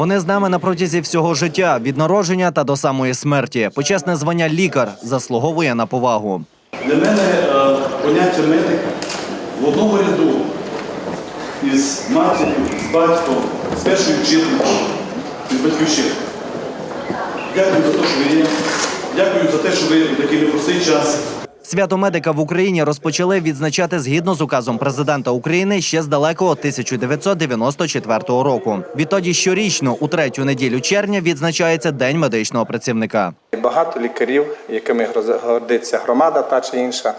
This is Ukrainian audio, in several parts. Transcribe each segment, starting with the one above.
Вони з нами на протязі всього життя від народження та до самої смерті. Почесне звання лікар заслуговує на повагу. Для мене е, поняття медика в одному ряду із матір'ю, з батьком, з першою вчителькою, із батьківщиною. Дякую за те, що ви є. Дякую за те, що ви в такий непростий час Свято медика в Україні розпочали відзначати згідно з указом президента України ще з далекого 1994 року. Відтоді щорічно у третю неділю червня відзначається День медичного працівника. Багато лікарів, якими гордиться громада та чи інша,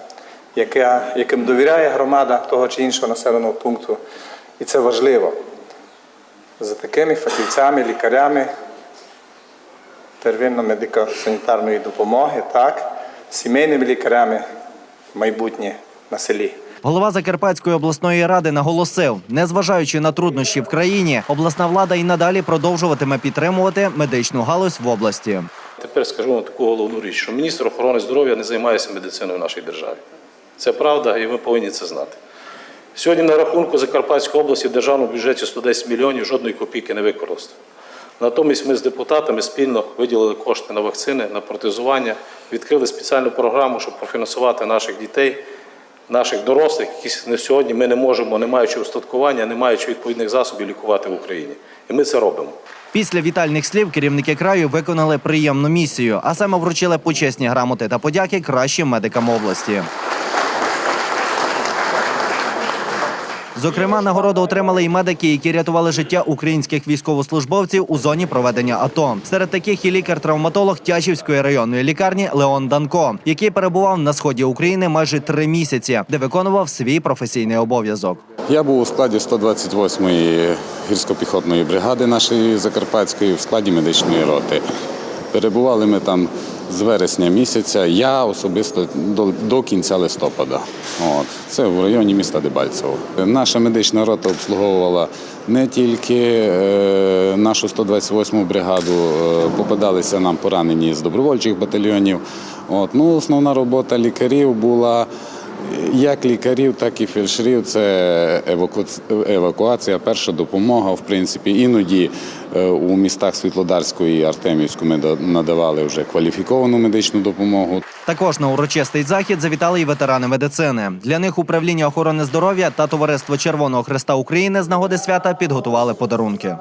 яка, яким довіряє громада того чи іншого населеного пункту. І це важливо. За такими фахівцями, лікарями первинно-медико-санітарної допомоги, так, сімейними лікарями майбутнє на селі. Голова Закарпатської обласної ради наголосив, незважаючи на труднощі в країні, обласна влада і надалі продовжуватиме підтримувати медичну галузь в області. Тепер скажу вам таку головну річ, що міністр охорони здоров'я не займається медициною в нашій державі. Це правда, і ви повинні це знати. Сьогодні на рахунку Закарпатської області в державному бюджеті 110 мільйонів жодної копійки не використано. Натомість ми з депутатами спільно виділили кошти на вакцини, на протезування, відкрили спеціальну програму, щоб профінансувати наших дітей, наших дорослих, які на сьогодні ми не можемо, не маючи устаткування, не маючи відповідних засобів, лікувати в Україні. І ми це робимо. Після вітальних слів керівники краю виконали приємну місію, а саме вручили почесні грамоти та подяки кращим медикам області. Зокрема, нагороду отримали і медики, які рятували життя українських військовослужбовців у зоні проведення АТО. Серед таких і лікар-травматолог Тячівської районної лікарні Леон Данко, який перебував на сході України майже три місяці, де виконував свій професійний обов'язок. Я був у складі 128-ї гірсько-піхотної бригади нашої Закарпатської в складі медичної роти. Перебували ми там з вересня місяця, я особисто до, до кінця листопада. От. Це в районі міста Дебальцево. Наша медична рота обслуговувала не тільки е, нашу 128-му бригаду, е, попадалися нам поранені з добровольчих батальйонів. От. Ну, основна робота лікарів була як лікарів, так і фельдшерів це еваку- евакуація, перша допомога. В принципі, іноді е, у містах Світлодарську і Артемівську ми да- надавали вже кваліфіковану медичну допомогу. Також на урочистий захід завітали і ветерани медицини. Для них управління охорони здоров'я та товариство Червоного Христа України з нагоди свята підготували подарунки.